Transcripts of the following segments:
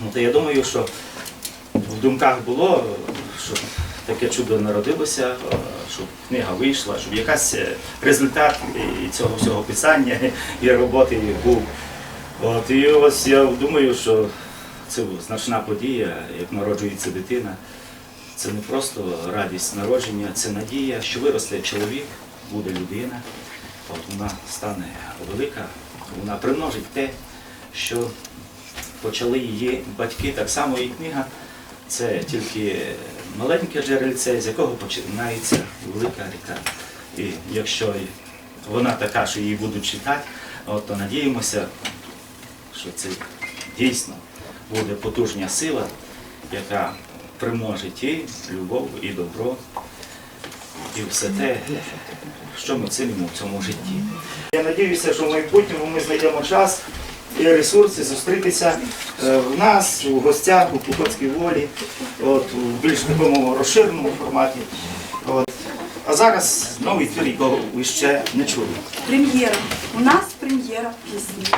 Ну, то я думаю, що в думках було, щоб таке чудо народилося, е, щоб книга вийшла, щоб якась е, результат цього всього писання і роботи був. От, і ось я думаю, що це значна подія, як народжується дитина. Це не просто радість народження, це надія, що виросте чоловік, буде людина. От вона стане велика, вона примножить те, що почали її батьки, так само і книга. Це тільки маленьке джерельце, з якого починається велика ріка. І якщо вона така, що її будуть читати, от, то надіємося, що це дійсно буде потужна сила, яка примножить і любов, і добро, і все те, що ми цінимо в цьому житті. Я сподіваюся, що в майбутньому ми знайдемо час ресурси зустрітися е, в нас, у гостях, у Кухоцькій волі, от, у більш такому розширеному форматі. От. А зараз новий твір, якого ви ще не чули. Прем'єра. У нас прем'єра пісні.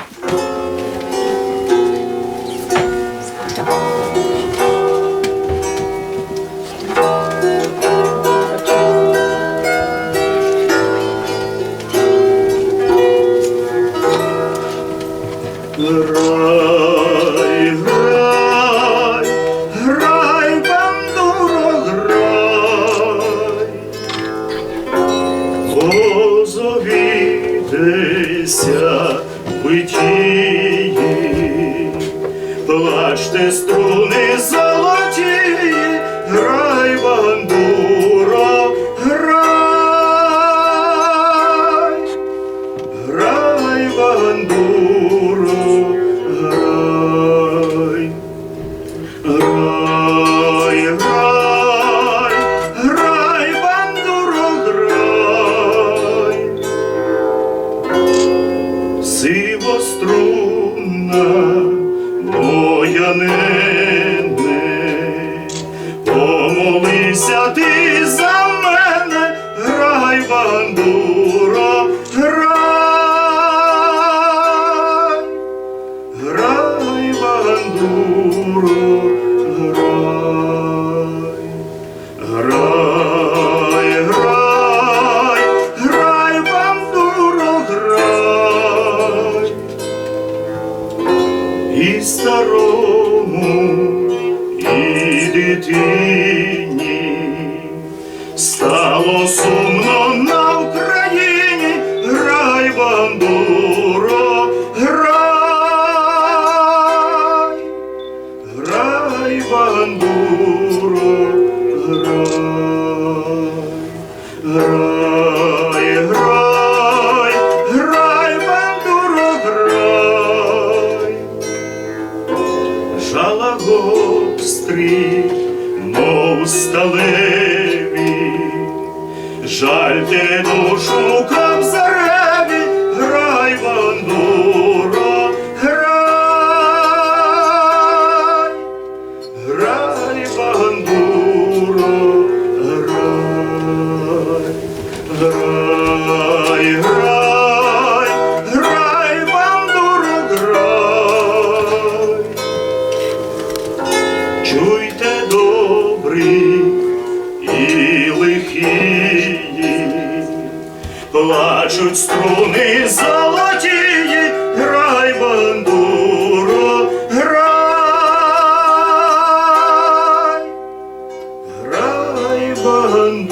Грай, грай, грай, бандуро, грай. Озовітеся витії, плачте струни золоті, старому, і дитині гострі, мов сталеві, жальте душу кобзареві, грай, бандуро, грай. Грай, бандуро, грай, грай, грай, чуйте добрі і лихі, плачуть струни золоті, грай бандуро, грай, грай бандуро.